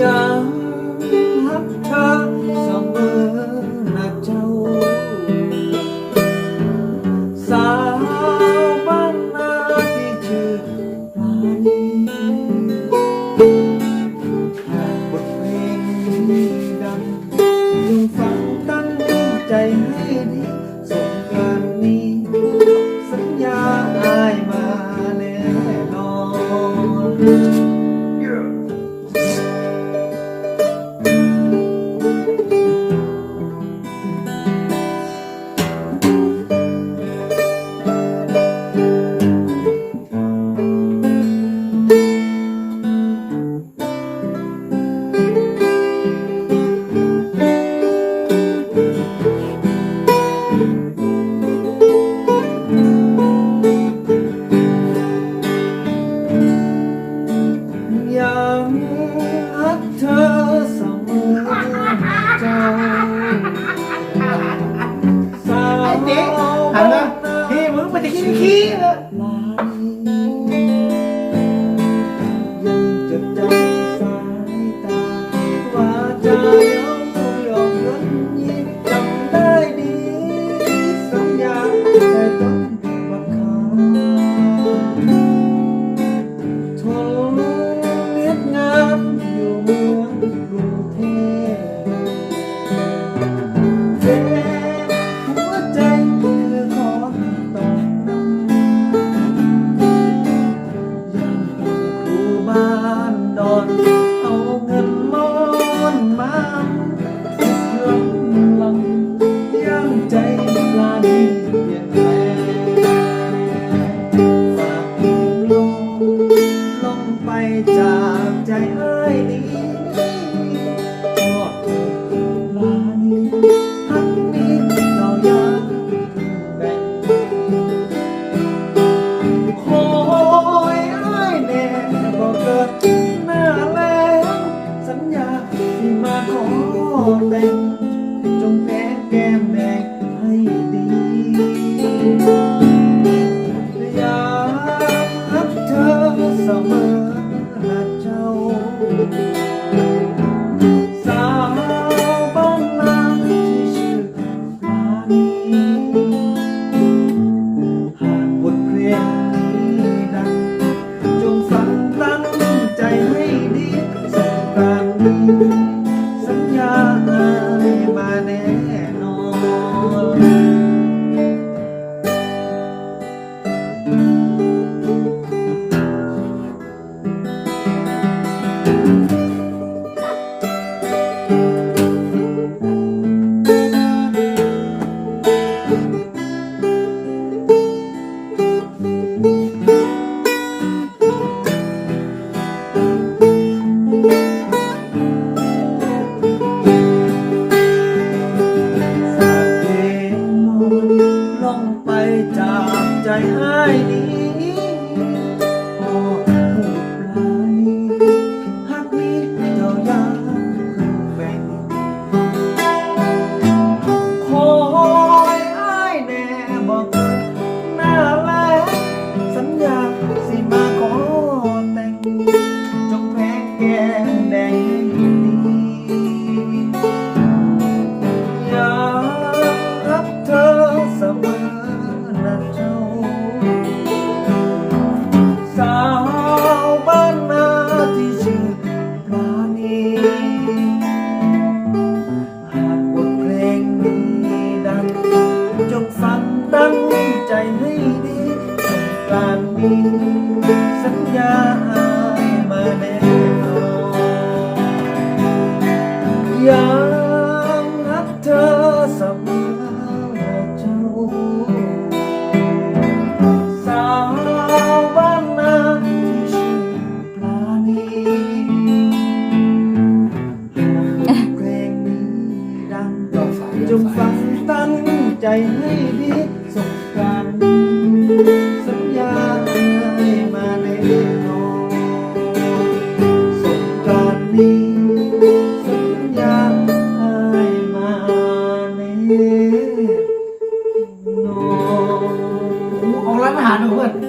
ยังรักเธอเสมอหากเจ้า หันมาพี่มึงไปตะกี้ขี้ลย on อยากรักเธอเสมอหักเจ้า สาวบ้านางที่งอลานีหากบทเพลงนี้ดัจงฟังตั้งใจให้ดีสักครั้งสัญญาให้มาแน่ đánh จงฟังตั้งใจให้ดีสงการสัญญาให้มาแน่นอนสงการนี้สัญญาให้มาแน่นอนออกร้านอาหารหนูเพื่อน